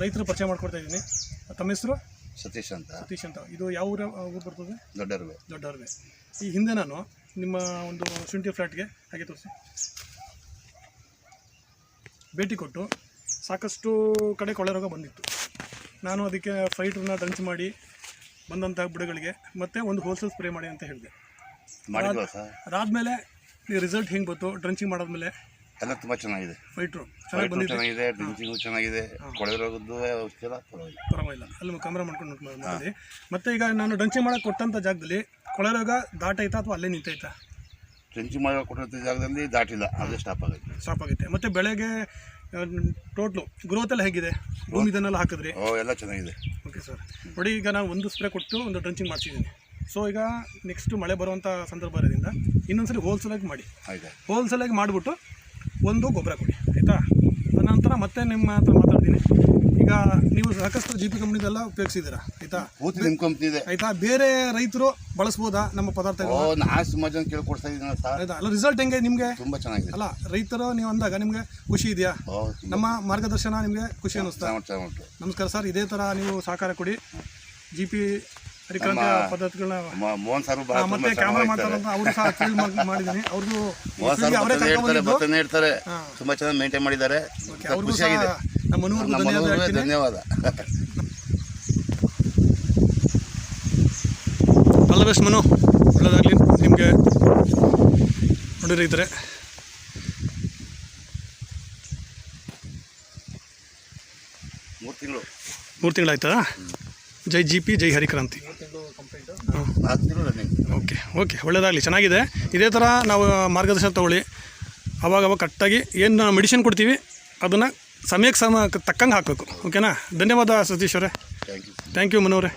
ರೈತರು ಪರಿಚಯ ಮಾಡ್ಕೊಡ್ತಾ ಇದ್ದೀನಿ. ತಮ್ಮ ಹೆಸರು? ಸತೀಶ್ ಅಂತ. ಸತೀಶ್ ಅಂತ. ಇದು ಯಾವ ಊರ ಊರು ಬರ್ತದೆ? ದೊಡ್ಡರ್ವೆ. ದೊಡ್ಡರ್ವೆ. ಈ ಹಿಂದೆ ನಾನು ನಿಮ್ಮ ಒಂದು ಶುಂಠಿ ಫ್ಲ್ಯಾಟ್ಗೆ ಹಾಗೆ ತೋರಿಸಿ. ಭೇಟಿ ಕೊಟ್ಟು ಸಾಕಷ್ಟು ಕಡೆ ಕೊಳೆ ರೋಗ ಬಂದಿತ್ತು. ನಾನು ಅದಕ್ಕೆ ಫೈಟ್ರನ್ನ ಡ್ರಂಚ್ ಮಾಡಿ ಬಂದಂಥ ಬುಡಗಳಿಗೆ ಮತ್ತೆ ಒಂದು ಹೋಲ್ಸೇಲ್ ಸ್ಪ್ರೇ ಮಾಡಿ ಅಂತ ಹೇಳಿದೆ. ಅದಾದಮೇಲೆ ಈ ರಿಸಲ್ಟ್ ಹೆಂಗೆ ಬಂತು? ಡ್ರಂಚಿಂಗ್ ಮಾಡಾದ್ಮೇಲೆ ಎಲ್ಲ ತುಂಬ ಚೆನ್ನಾಗಿದೆ. ಫೈಟ್ರು ಚೆನ್ನಾಗಿ ಫೈಟು ಬಂದಿದೆ. ಚೆನ್ನಾಗಿದೆ ಡ್ರಿಂಕಿಂಗು ಚೆನ್ನಾಗಿದೆ ಕೊಳೆ ರೋಗದ್ದು ಔಷಧಿ ಎಲ್ಲ ಪರವಾಗಿಲ್ಲ. ಪರವಾಗಿಲ್ಲ. ಅಲ್ಲಿ ಕ್ಯಾಮ್ರಾ ಮಾಡ್ಕೊಂಡು ಮತ್ತೆ ಈಗ ನಾನು ಡ್ರಂಚಿಂಗ್ ಮಾಡಕ್ಕೆ ಕೊಟ್ಟಂಥ ಜಾಗದಲ್ಲಿ ಕೊಳೆರೋಗ ದಾಟೈತಾ ಅಥವಾ ಅಲ್ಲೇ ನಿಂತೈತಾ? ಡಂಚಿ ಮಾಡೋ ಕೊಟ್ಟಂಥ ಜಾಗದಲ್ಲಿ ದಾಟಿಲ್ಲ ಅದೇ ಸ್ಟಾಪ್ ಆಗುತ್ತೆ ಸ್ಟಾಪ್ ಆಗುತ್ತೆ. ಮತ್ತೆ ಬೆಳೆಗೆ ಟೋಟ್ಲು ಗ್ರೋತ್ ಎಲ್ಲ ಹೇಗಿದೆ? ಭೂಮಿ ಇದನ್ನೆಲ್ಲ ಹಾಕಿದ್ರಿ? ಓ ಎಲ್ಲ ಚೆನ್ನಾಗಿದೆ. ಓಕೆ ಸರ್ ನೋಡಿ ಈಗ ನಾನು ಒಂದು ಸ್ಪ್ರೇ ಕೊಟ್ಟು ಒಂದು ಡ್ರಂಚಿಂಗ್ ಮಾಡಿಸಿದ್ದೀನಿ. ಸೊ ಈಗ ನೆಕ್ಸ್ಟ್ ಮಳೆ ಬರುವಂಥ ಸಂದರ್ಭ ಇರೋದ್ರಿಂದ ಇನ್ನೊಂದ್ಸರಿ ಹೋಲ್ಸೇಲಾಗಿ ಮಾಡಿ. ಆಯ್ತು. ಹೋಲ್ಸೇಲಾಗಿ ಮಾಡಿಬಿಟ್ಟು ಒಂದು ಗೊಬ್ಬರ ಕೊಡಿ ಆಯಿತಾ? ಅನಂತರ ಮತ್ತೆ ನಿಮ್ಮ ಹತ್ರ ಮಾತಾಡ್ತೀನಿ. ಈಗ ನೀವು ಸಾಕಷ್ಟು ಜಿ ಪಿ ಕಂಪ್ನಿದೆಲ್ಲ ಉಪಯೋಗಿಸಿದ್ದೀರಾ ಆಯಿತಾ? ಪೂರ್ತಿ ನಿಮ್ಮ ಕಂಪ್ನಿ ಇದೆ. ಆಯಿತಾ? ಬೇರೆ ರೈತರು ಬಳಸ್ಬೋದಾ ನಮ್ಮ ಓ ಪದಾರ್ಥಗಳು ನಾ ಸುಮಾರು ಜನ ಕೇಳ್ಕೊಡ್ತಾ ಇದ್ದೀನಿ ಸರ್. ಆಯಿತಾ? ಅಲ್ಲ ರಿಸಲ್ಟ್ ಹೆಂಗೆ ನಿಮಗೆ? ತುಂಬ ಚೆನ್ನಾಗಿದೆ. ಅಲ್ಲ ರೈತರು ನೀವು ಅಂದಾಗ ನಿಮಗೆ ಖುಷಿ ಇದೆಯಾ? ಓ ನಮ್ಮ ಮಾರ್ಗದರ್ಶನ ನಿಮಗೆ ಖುಷಿ ಅನ್ನಿಸ್ತಾ? ನಮಸ್ಕಾರ ಸರ್ ಇದೇ ಥರ ನೀವು ಸಹಕಾರ ಕೊಡಿ. ಜಿ ಪಿ ಹರಿಕ್ರಾಂತಿ ಪದ್ಧತಿಗಳನ್ನ ಮೋಹನ್ ಸರ್ ಮತ್ತೆ ಕ್ಯಾಮ್ರಾ ಅವರು ಸಹ ಫೀಲ್ಡ್ ಮಾಡಿದ್ದೀನಿ ಅವ್ರದ್ದು ಮೋಹನ್ ಸರ್ ಅವರೇ ಇರ್ತಾರೆ ತುಂಬ ಚೆನ್ನಾಗಿ ಮೇಂಟೈನ್ ಮಾಡಿದ್ದಾರೆ. ಖುಷಿಯಾಗಿದೆ. ನಮ್ಮ ಧನ್ಯವಾದ ಆಲ್ ದ ಬೆಸ್ಟ್ ಮನು. ಒಳ್ಳೆಯದಾಗಲಿ ನಿಮಗೆ ನೋಡಿ ರೈತರೆ ಮೂರು ತಿಂಗಳು. ಮೂರು ತಿಂಗಳಾಯ್ತಾ? ಜೈ ಜಿ ಪಿ ಜೈ ಹರಿಕ್ರಾಂತಿ. ಓಕೆ ಓಕೆ ಒಳ್ಳೆಯದಾಗಲಿ ಚೆನ್ನಾಗಿದೆ. ಇದೇ ಥರ ನಾವು ಮಾರ್ಗದರ್ಶನ ತೊಗೊಳ್ಳಿ. ಅವಾಗ ಅವಾಗ ಕರೆಕ್ಟಾಗಿ ಏನು ಮೆಡಿಸಿನ್ ಕೊಡ್ತೀವಿ ಅದನ್ನು ಸಮಯಕ್ಕೆ ಸಮ ತಕ್ಕಂಗೆ ಹಾಕಬೇಕು. ಓಕೆನಾ ಧನ್ಯವಾದ ಸತೀಶ್ ಅವರೇ. Thank you thank you ಮನೋವ್ರೆ